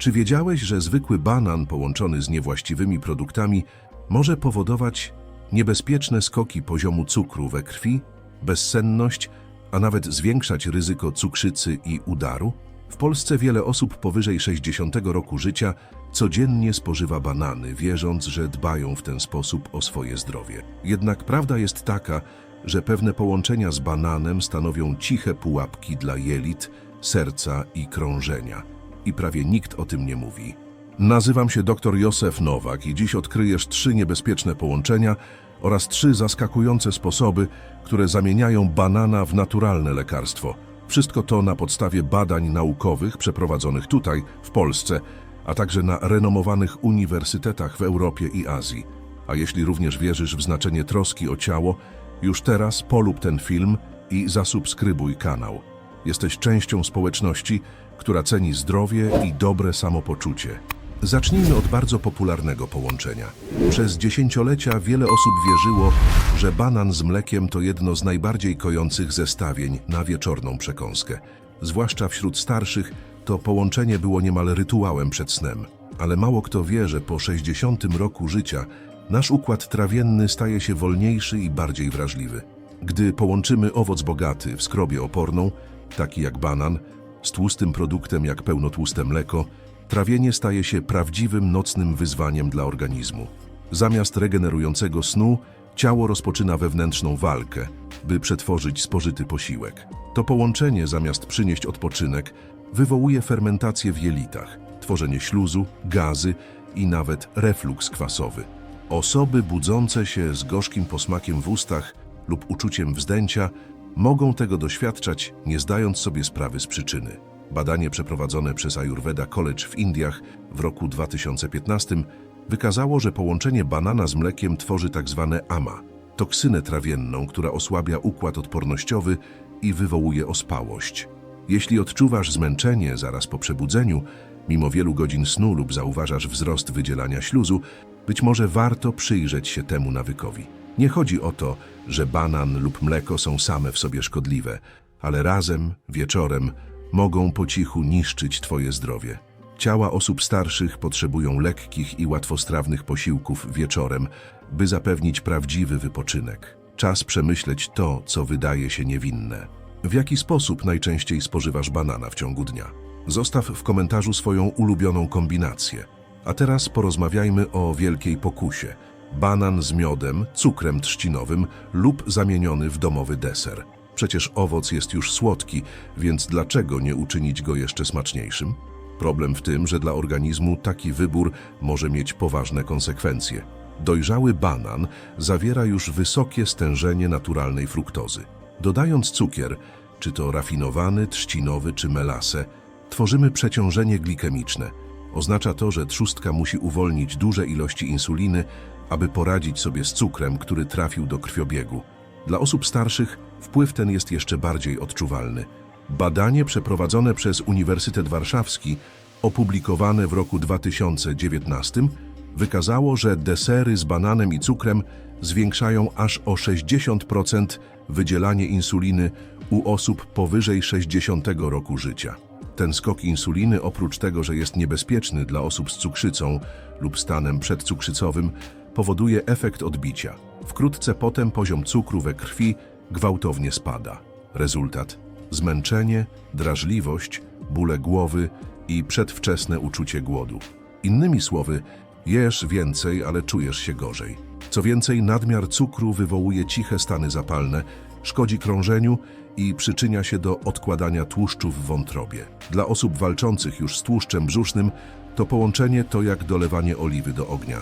Czy wiedziałeś, że zwykły banan połączony z niewłaściwymi produktami może powodować niebezpieczne skoki poziomu cukru we krwi, bezsenność, a nawet zwiększać ryzyko cukrzycy i udaru? W Polsce wiele osób powyżej 60 roku życia codziennie spożywa banany, wierząc, że dbają w ten sposób o swoje zdrowie. Jednak prawda jest taka, że pewne połączenia z bananem stanowią ciche pułapki dla jelit, serca i krążenia. I prawie nikt o tym nie mówi. Nazywam się dr Józef Nowak i dziś odkryjesz trzy niebezpieczne połączenia oraz trzy zaskakujące sposoby, które zamieniają banana w naturalne lekarstwo. Wszystko to na podstawie badań naukowych przeprowadzonych tutaj, w Polsce, a także na renomowanych uniwersytetach w Europie i Azji. A jeśli również wierzysz w znaczenie troski o ciało, już teraz polub ten film i zasubskrybuj kanał. Jesteś częścią społeczności, która ceni zdrowie i dobre samopoczucie. Zacznijmy od bardzo popularnego połączenia. Przez dziesięciolecia wiele osób wierzyło, że banan z mlekiem to jedno z najbardziej kojących zestawień na wieczorną przekąskę. Zwłaszcza wśród starszych to połączenie było niemal rytuałem przed snem. Ale mało kto wie, że po 60 roku życia nasz układ trawienny staje się wolniejszy i bardziej wrażliwy. Gdy połączymy owoc bogaty w skrobie oporną, taki jak banan, z tłustym produktem jak pełnotłuste mleko, trawienie staje się prawdziwym nocnym wyzwaniem dla organizmu. Zamiast regenerującego snu, ciało rozpoczyna wewnętrzną walkę, by przetworzyć spożyty posiłek. To połączenie, zamiast przynieść odpoczynek, wywołuje fermentację w jelitach, tworzenie śluzu, gazy i nawet refluks kwasowy. Osoby budzące się z gorzkim posmakiem w ustach lub uczuciem wzdęcia mogą tego doświadczać, nie zdając sobie sprawy z przyczyny. Badanie przeprowadzone przez Ayurveda College w Indiach w roku 2015 wykazało, że połączenie banana z mlekiem tworzy tzw. AMA, toksynę trawienną, która osłabia układ odpornościowy i wywołuje ospałość. Jeśli odczuwasz zmęczenie zaraz po przebudzeniu, mimo wielu godzin snu lub zauważasz wzrost wydzielania śluzu, być może warto przyjrzeć się temu nawykowi. Nie chodzi o to, że banan lub mleko są same w sobie szkodliwe, ale razem, wieczorem, mogą po cichu niszczyć Twoje zdrowie. Ciała osób starszych potrzebują lekkich i łatwostrawnych posiłków wieczorem, by zapewnić prawdziwy wypoczynek. Czas przemyśleć to, co wydaje się niewinne. W jaki sposób najczęściej spożywasz banana w ciągu dnia? Zostaw w komentarzu swoją ulubioną kombinację. A teraz porozmawiajmy o wielkiej pokusie. Banan z miodem, cukrem trzcinowym lub zamieniony w domowy deser. Przecież owoc jest już słodki, więc dlaczego nie uczynić go jeszcze smaczniejszym? Problem w tym, że dla organizmu taki wybór może mieć poważne konsekwencje. Dojrzały banan zawiera już wysokie stężenie naturalnej fruktozy. Dodając cukier, czy to rafinowany, trzcinowy czy melasę, tworzymy przeciążenie glikemiczne. Oznacza to, że trzustka musi uwolnić duże ilości insuliny, aby poradzić sobie z cukrem, który trafił do krwiobiegu. Dla osób starszych wpływ ten jest jeszcze bardziej odczuwalny. Badanie przeprowadzone przez Uniwersytet Warszawski, opublikowane w roku 2019, wykazało, że desery z bananem i cukrem zwiększają aż o 60% wydzielanie insuliny u osób powyżej 60 roku życia. Ten skok insuliny, oprócz tego, że jest niebezpieczny dla osób z cukrzycą lub stanem przedcukrzycowym, powoduje efekt odbicia. Wkrótce potem poziom cukru we krwi gwałtownie spada. Rezultat: zmęczenie, drażliwość, bóle głowy i przedwczesne uczucie głodu. Innymi słowy, jesz więcej, ale czujesz się gorzej. Co więcej, nadmiar cukru wywołuje ciche stany zapalne, szkodzi krążeniu i przyczynia się do odkładania tłuszczu w wątrobie. Dla osób walczących już z tłuszczem brzusznym to połączenie to jak dolewanie oliwy do ognia.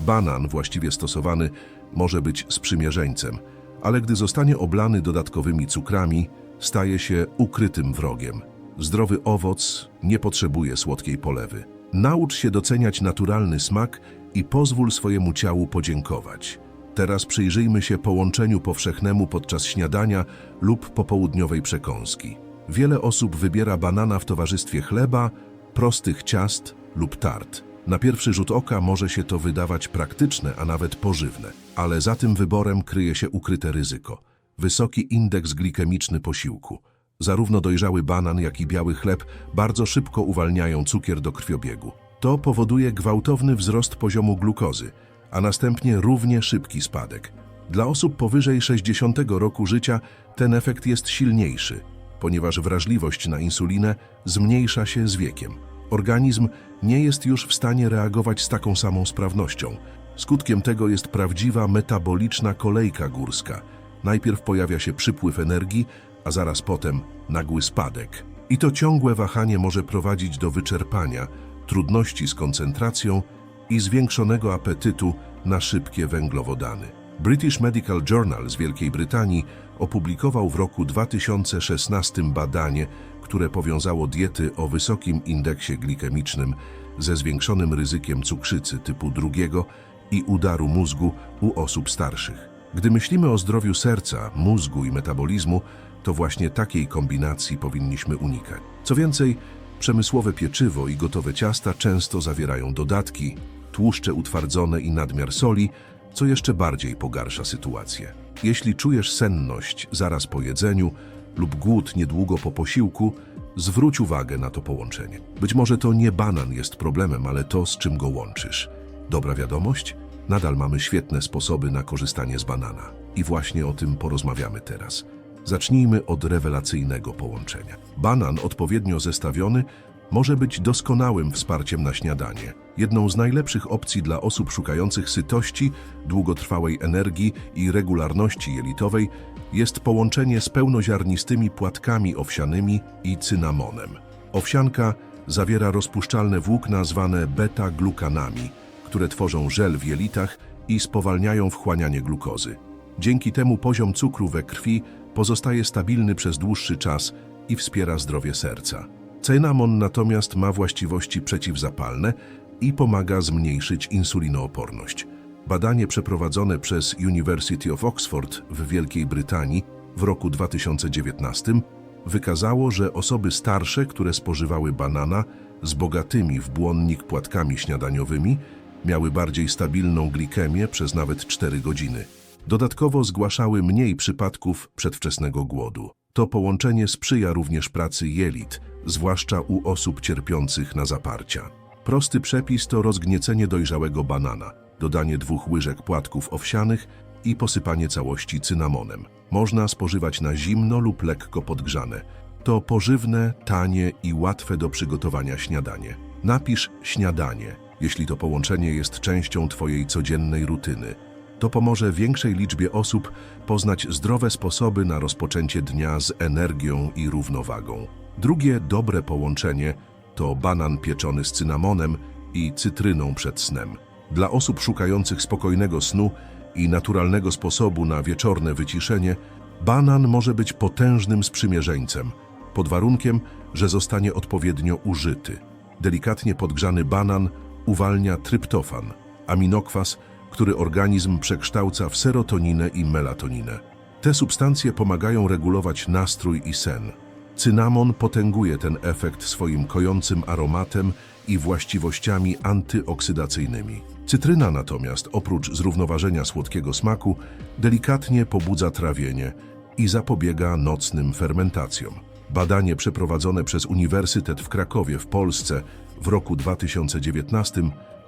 Banan, właściwie stosowany, może być sprzymierzeńcem, ale gdy zostanie oblany dodatkowymi cukrami, staje się ukrytym wrogiem. Zdrowy owoc nie potrzebuje słodkiej polewy. Naucz się doceniać naturalny smak i pozwól swojemu ciału podziękować. Teraz przyjrzyjmy się połączeniu powszechnemu podczas śniadania lub popołudniowej przekąski. Wiele osób wybiera banana w towarzystwie chleba, prostych ciast lub tart. Na pierwszy rzut oka może się to wydawać praktyczne, a nawet pożywne, ale za tym wyborem kryje się ukryte ryzyko. Wysoki indeks glikemiczny posiłku. Zarówno dojrzały banan, jak i biały chleb bardzo szybko uwalniają cukier do krwiobiegu. To powoduje gwałtowny wzrost poziomu glukozy, a następnie równie szybki spadek. Dla osób powyżej 60 roku życia ten efekt jest silniejszy, ponieważ wrażliwość na insulinę zmniejsza się z wiekiem. Organizm nie jest już w stanie reagować z taką samą sprawnością. Skutkiem tego jest prawdziwa metaboliczna kolejka górska. Najpierw pojawia się przypływ energii, a zaraz potem nagły spadek. I to ciągłe wahanie może prowadzić do wyczerpania, trudności z koncentracją i zwiększonego apetytu na szybkie węglowodany. British Medical Journal z Wielkiej Brytanii opublikował w roku 2016 badanie, które powiązało diety o wysokim indeksie glikemicznym ze zwiększonym ryzykiem cukrzycy typu drugiego i udaru mózgu u osób starszych. Gdy myślimy o zdrowiu serca, mózgu i metabolizmu, to właśnie takiej kombinacji powinniśmy unikać. Co więcej, przemysłowe pieczywo i gotowe ciasta często zawierają dodatki, tłuszcze utwardzone i nadmiar soli, co jeszcze bardziej pogarsza sytuację. Jeśli czujesz senność zaraz po jedzeniu lub głód niedługo po posiłku, zwróć uwagę na to połączenie. Być może to nie banan jest problemem, ale to, z czym go łączysz. Dobra wiadomość? Nadal mamy świetne sposoby na korzystanie z banana. I właśnie o tym porozmawiamy teraz. Zacznijmy od rewelacyjnego połączenia. Banan odpowiednio zestawiony może być doskonałym wsparciem na śniadanie. Jedną z najlepszych opcji dla osób szukających sytości, długotrwałej energii i regularności jelitowej jest połączenie z pełnoziarnistymi płatkami owsianymi i cynamonem. Owsianka zawiera rozpuszczalne włókna zwane beta-glukanami, które tworzą żel w jelitach i spowalniają wchłanianie glukozy. Dzięki temu poziom cukru we krwi pozostaje stabilny przez dłuższy czas i wspiera zdrowie serca. Cynamon natomiast ma właściwości przeciwzapalne i pomaga zmniejszyć insulinooporność. Badanie przeprowadzone przez University of Oxford w Wielkiej Brytanii w roku 2019 wykazało, że osoby starsze, które spożywały banana z bogatymi w błonnik płatkami śniadaniowymi, miały bardziej stabilną glikemię przez nawet 4 godziny. Dodatkowo zgłaszały mniej przypadków przedwczesnego głodu. To połączenie sprzyja również pracy jelit, zwłaszcza u osób cierpiących na zaparcia. Prosty przepis to rozgniecenie dojrzałego banana, dodanie dwóch łyżek płatków owsianych i posypanie całości cynamonem. Można spożywać na zimno lub lekko podgrzane. To pożywne, tanie i łatwe do przygotowania śniadanie. Napisz śniadanie, jeśli to połączenie jest częścią Twojej codziennej rutyny. To pomoże większej liczbie osób poznać zdrowe sposoby na rozpoczęcie dnia z energią i równowagą. Drugie dobre połączenie to banan pieczony z cynamonem i cytryną przed snem. Dla osób szukających spokojnego snu i naturalnego sposobu na wieczorne wyciszenie, banan może być potężnym sprzymierzeńcem, pod warunkiem, że zostanie odpowiednio użyty. Delikatnie podgrzany banan uwalnia tryptofan, aminokwas, który organizm przekształca w serotoninę i melatoninę. Te substancje pomagają regulować nastrój i sen. Cynamon potęguje ten efekt swoim kojącym aromatem i właściwościami antyoksydacyjnymi. Cytryna natomiast, oprócz zrównoważenia słodkiego smaku, delikatnie pobudza trawienie i zapobiega nocnym fermentacjom. Badanie przeprowadzone przez Uniwersytet w Krakowie w Polsce w roku 2019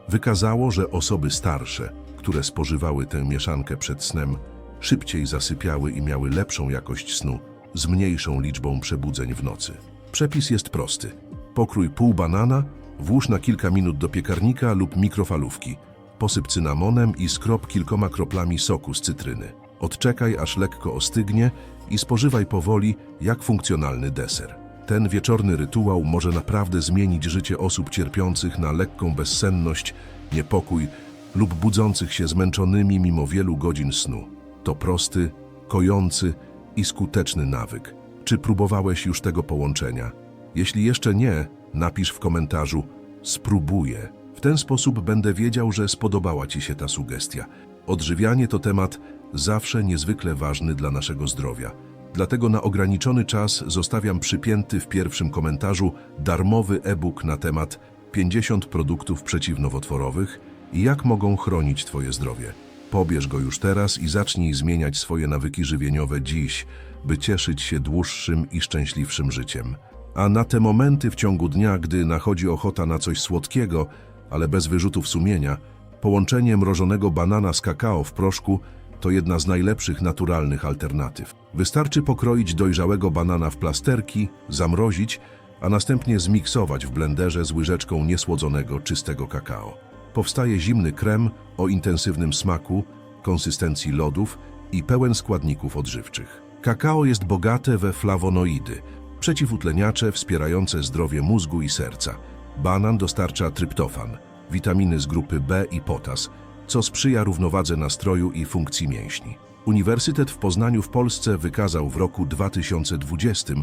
wykazało, że osoby starsze, które spożywały tę mieszankę przed snem, szybciej zasypiały i miały lepszą jakość snu z mniejszą liczbą przebudzeń w nocy. Przepis jest prosty. Pokrój pół banana, włóż na kilka minut do piekarnika lub mikrofalówki. Posyp cynamonem i skrop kilkoma kroplami soku z cytryny. Odczekaj, aż lekko ostygnie i spożywaj powoli, jak funkcjonalny deser. Ten wieczorny rytuał może naprawdę zmienić życie osób cierpiących na lekką bezsenność, niepokój lub budzących się zmęczonymi mimo wielu godzin snu. To prosty, kojący i skuteczny nawyk. Czy próbowałeś już tego połączenia? Jeśli jeszcze nie, napisz w komentarzu spróbuję. W ten sposób będę wiedział, że spodobała Ci się ta sugestia. Odżywianie to temat zawsze niezwykle ważny dla naszego zdrowia. Dlatego na ograniczony czas zostawiam przypięty w pierwszym komentarzu darmowy e-book na temat 50 produktów przeciwnowotworowych jak mogą chronić Twoje zdrowie. Pobierz go już teraz i zacznij zmieniać swoje nawyki żywieniowe dziś, by cieszyć się dłuższym i szczęśliwszym życiem. A na te momenty w ciągu dnia, gdy nachodzi ochota na coś słodkiego, ale bez wyrzutów sumienia, połączenie mrożonego banana z kakao w proszku to jedna z najlepszych naturalnych alternatyw. Wystarczy pokroić dojrzałego banana w plasterki, zamrozić, a następnie zmiksować w blenderze z łyżeczką niesłodzonego, czystego kakao. Powstaje zimny krem o intensywnym smaku, konsystencji lodów i pełen składników odżywczych. Kakao jest bogate we flawonoidy, przeciwutleniacze wspierające zdrowie mózgu i serca. Banan dostarcza tryptofan, witaminy z grupy B i potas, co sprzyja równowadze nastroju i funkcji mięśni. Uniwersytet w Poznaniu w Polsce wykazał w roku 2020,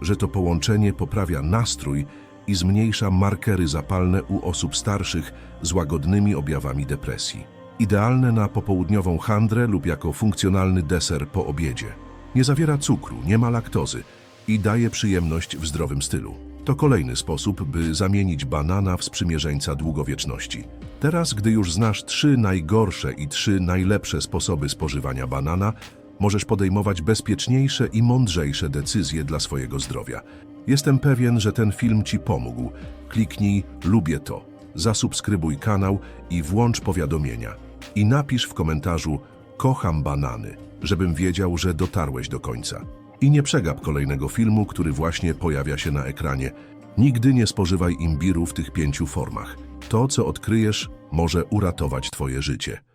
że to połączenie poprawia nastrój i zmniejsza markery zapalne u osób starszych z łagodnymi objawami depresji. Idealne na popołudniową handrę lub jako funkcjonalny deser po obiedzie. Nie zawiera cukru, nie ma laktozy i daje przyjemność w zdrowym stylu. To kolejny sposób, by zamienić banana w sprzymierzeńca długowieczności. Teraz, gdy już znasz trzy najgorsze i trzy najlepsze sposoby spożywania banana, możesz podejmować bezpieczniejsze i mądrzejsze decyzje dla swojego zdrowia. Jestem pewien, że ten film Ci pomógł. Kliknij lubię to, zasubskrybuj kanał i włącz powiadomienia. I napisz w komentarzu kocham banany, żebym wiedział, że dotarłeś do końca. I nie przegap kolejnego filmu, który właśnie pojawia się na ekranie. Nigdy nie spożywaj imbiru w tych pięciu formach. To, co odkryjesz, może uratować Twoje życie.